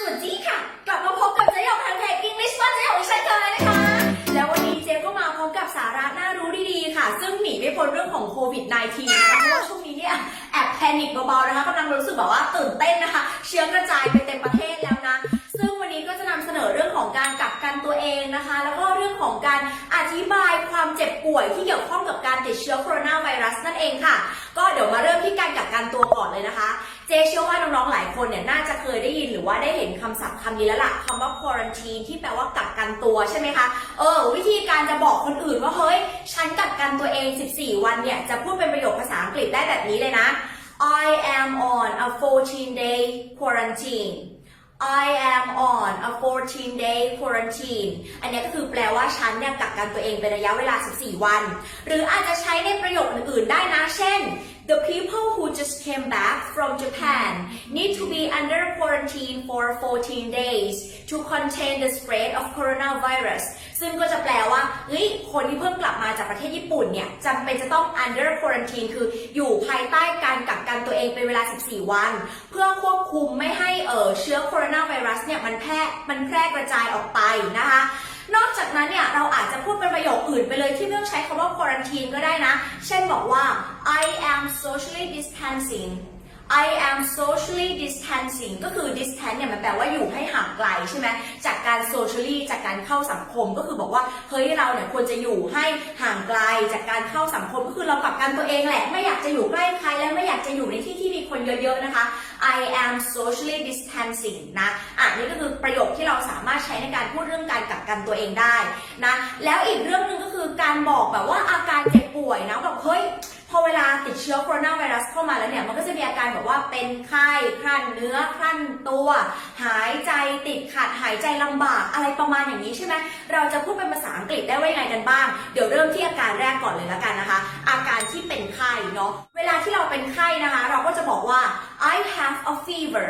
สวัสดีค่ะ กลับมาพบกับเจ๊หยกทางเพจ English บ้าเจ๊หยกอีกเช่นเคยนะคะ แล้ววันนี้เจ๊ก็มาพร้อมกับสาระน่ารู้ดีๆค่ะ ซึ่งหนีไม่พ้นเรื่องของโควิด -19 นะคะเพราะว่าช่วงนี้เนี่ยแอบแพนิคเบาๆนะคะกำลังรู้สึกแบบว่าตื่นเต้นนะคะ เชื้อกระจายไปเต็มประเทศแล้วนะ ซึ่งวันนี้ก็จะนำเสนอเรื่องของการกักกันตัวเองนะคะ แล้วก็เรื่องของการอธิบายความเจ็บป่วยที่เกี่ยวข้องกับการติดเชื้อโคโรนาไวรัสนั่นเองค่ะ ก็เดี๋ยวมาเริ่มที่การกักกันตัว เจเชื่อว่าน้องๆหลายคนเนี่ยน่าจะเคยได้ยินหรือว่าได้เห็นคำศัพท์คำนี้แล้วล่ะคำว่า quarantine ที่แปลว่ากักกันตัวใช่ไหมคะ เออ วิธีการจะบอกคนอื่นว่าเฮ้ย ฉันกักกันตัวเอง 14 วันเนี่ย จะพูดเป็นประโยคภาษาอังกฤษได้แบบนี้เลยนะ I am on a 14 day quarantine I am on a 14 day quarantine อันนี้ก็คือแปลว่าฉันเนี่ยกักกันตัวเองเป็นระยะเวลา 14 วัน หรืออาจจะใช้ในประโยคอื่นๆได้นะ เช่น The people who just came back from Japan need to be under quarantine for 14 days to contain the spread of coronavirus ซึ่งก็จะแปลว่าเฮ้ยคนที่เพิ่งกลับมาจากประเทศญี่ปุ่นเนี่ยจำเป็นจะต้อง under quarantine คืออยู่ภายใต้การ เองเป็นเวลา 14 วัน เพื่อควบคุมไม่ให้เออเชื้อโคโรนาไวรัสเนี่ยมันแพร่มันแพร่กระจายออกไปนะคะนอกจากนั้นเนี่ยเราอาจจะพูดเป็นประโยคอื่นไปเลยที่ไม่ต้องใช้คำว่า quarantine ก็ได้นะ เช่นบอกว่า I am socially distancing I am socially distancing ก็คือ distance เนี่ยมันแปลว่าอยู่ให้ห่างไกลใช่ไหมจากการ socially จากการเข้าสังคมก็คือบอกว่าเฮ้ยเราเนี่ยควรจะอยู่ให้ห่างไกลจากการเข้าสังคมก็คือเรากักกันตัวเองแหละ ไม่อยากจะอยู่ใกล้ใครและไม่อยากจะอยู่ในที่ที่มีคนเยอะๆนะคะ I am socially distancing นะอะนี่ก็คือประโยคที่เราสามารถใช้ในการพูดเรื่องการกักกันตัวเองได้นะแล้วอีกเรื่องหนึ่งก็คือการบอกแบบว่าอาการเจ็บป่วยนะแบบเฮ้ย พอเวลาติดเชื้อโคโรนาไวรัสเข้ามาแล้วเนี่ย มันก็จะมีอาการแบบว่าเป็นไข้ครั่นเนื้อครั่นตัว หายใจติดขัดหายใจลำบากอะไรประมาณอย่างนี้ใช่ไหมเราจะพูดเป็นภาษาอังกฤษได้ว่ายังไงกันบ้าง เดี๋ยวเริ่มที่อาการแรกก่อนเลยละกันนะคะ อาการที่เป็นไข้เนาะเวลาที่เราเป็นไข้นะคะ เราก็จะบอกว่า I have a fever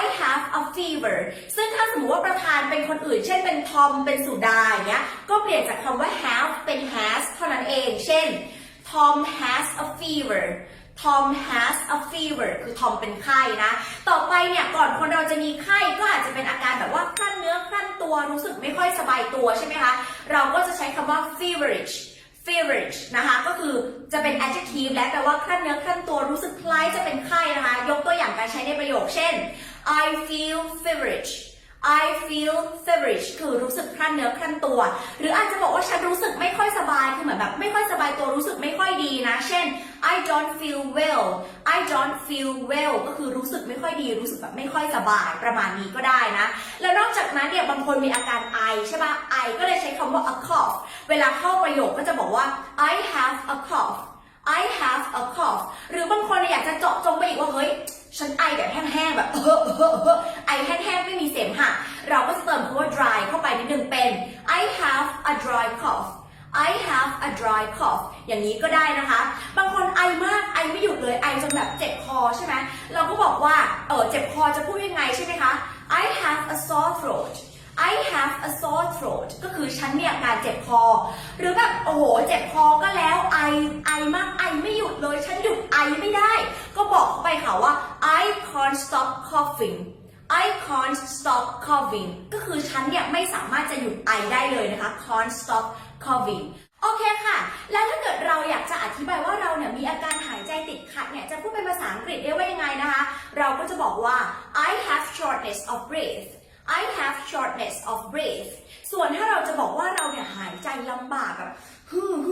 I have a fever ซึ่งถ้าสมมติว่าประธานเป็นคนอื่น เช่นเป็นทอม เป็นสุดาอย่างเงี้ย ก็เปลี่ยนจากคำว่า have เป็น has เท่านั้นเอง เช่น Tom has a fever Tom has a fever คือทอมเป็นไข้นะ ต่อไปเนี่ยก่อนคนเราจะมีไข้ก็อาจจะเป็นอาการแบบว่าคลั่นเนื้อคลั่นตัวรู้สึกไม่ค่อยสบายตัวใช่ไหมคะ เราก็จะใช้คำว่า feverish feverish นะคะก็คือจะเป็น adjective และแปลว่าคลั่นเนื้อคลั่นตัวรู้สึกคล้ายจะเป็นไข้นะคะ ยกตัวอย่างการใช้ในประโยคเช่น I feel feverish I feel feverish คือรู้สึกครั่นเนื้อครั่นตัว หรืออาจจะบอกว่าฉันรู้สึกไม่ค่อยสบาย คือเหมือนแบบไม่ค่อยสบายตัวรู้สึกไม่ค่อยดีนะ เช่น I don't feel well I don't feel well ก็คือรู้สึกไม่ค่อยดี รู้สึกแบบไม่ค่อยสบายประมาณนี้ก็ได้นะ แล้วนอกจากนั้นเนี่ยบางคนมีอาการไอใช่ปะไอก็เลยใช้คำว่า a cough เวลาเข้าประโยคก็จะบอกว่า I have a cough I have a cough หรือบางคนอยากจะเจาะจงไปอีกว่า เฮ้ย ฉันไอแบบแห้งๆแบบเออเออเออไอแห้งๆไม่มีเสมหะ เราก็จะเติมคำว่า dry เข้าไปนิดนึงเป็น I have a dry cough I have a dry cough อย่างนี้ก็ได้นะคะ บางคนไอมากไอไม่หยุดเลยไอจนแบบเจ็บคอใช่ไหมเราก็บอกว่าเออเจ็บคอจะพูดยังไงใช่ไหมคะ I have a sore throat I have a sore throat ก็คือฉันมีอาการเจ็บคอ หรือแบบโอ้โหเจ็บคอก็แล้วไอไอมากไอไม่หยุดเลย ฉันหยุดไอไม่ได้ ก็บอกไปค่ะว่า I can't stop coughing I can't stop coughing ก็คือฉันเนี่ยไม่สามารถจะหยุดไอได้เลยนะคะ can't stop coughing โอเคค่ะ แล้วถ้าเกิดเราอยากจะอธิบายว่าเราเนี่ยมีอาการหายใจติดขัดเนี่ย จะพูดเป็นภาษาอังกฤษได้ว่ายังไงนะคะ เราก็จะบอกว่า I have shortness of breath I have shortness of breath ส่วนถ้าเราจะบอกว่าเราเนี่ยหายใจลำบากแบบฮึ่ฮึ่ฮึ่ห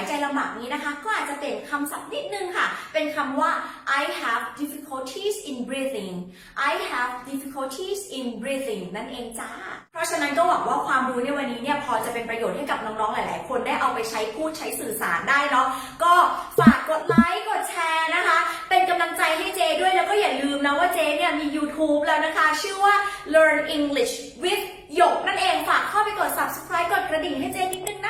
ายใจลำบากนี้นะคะ ก็อาจจะเป็นคำศัพท์นิดนึงค่ะ เป็นคำว่า I have difficulties in breathing I have difficulties in breathing นั่นเองจ้า เพราะฉะนั้นก็หวังว่าความรู้ในวันนี้เนี่ยพอจะเป็นประโยชน์ให้กับน้องๆ หลาย ๆ คนได้เอาไปใช้พูดใช้สื่อสารได้เนาะ ก็ฝากกดไลค์ กดแชร์นะคะ เป็นกำลังใจให้เจด้วยแล้วก็อย่าลืมนะว่าเจเนี่ยมี YouTube แล้วนะคะ ชื่อว่า Learn English with หยกนั่นเองฝากเข้าไปกด subscribe กดกระดิ่งให้เจนิดนึงนะ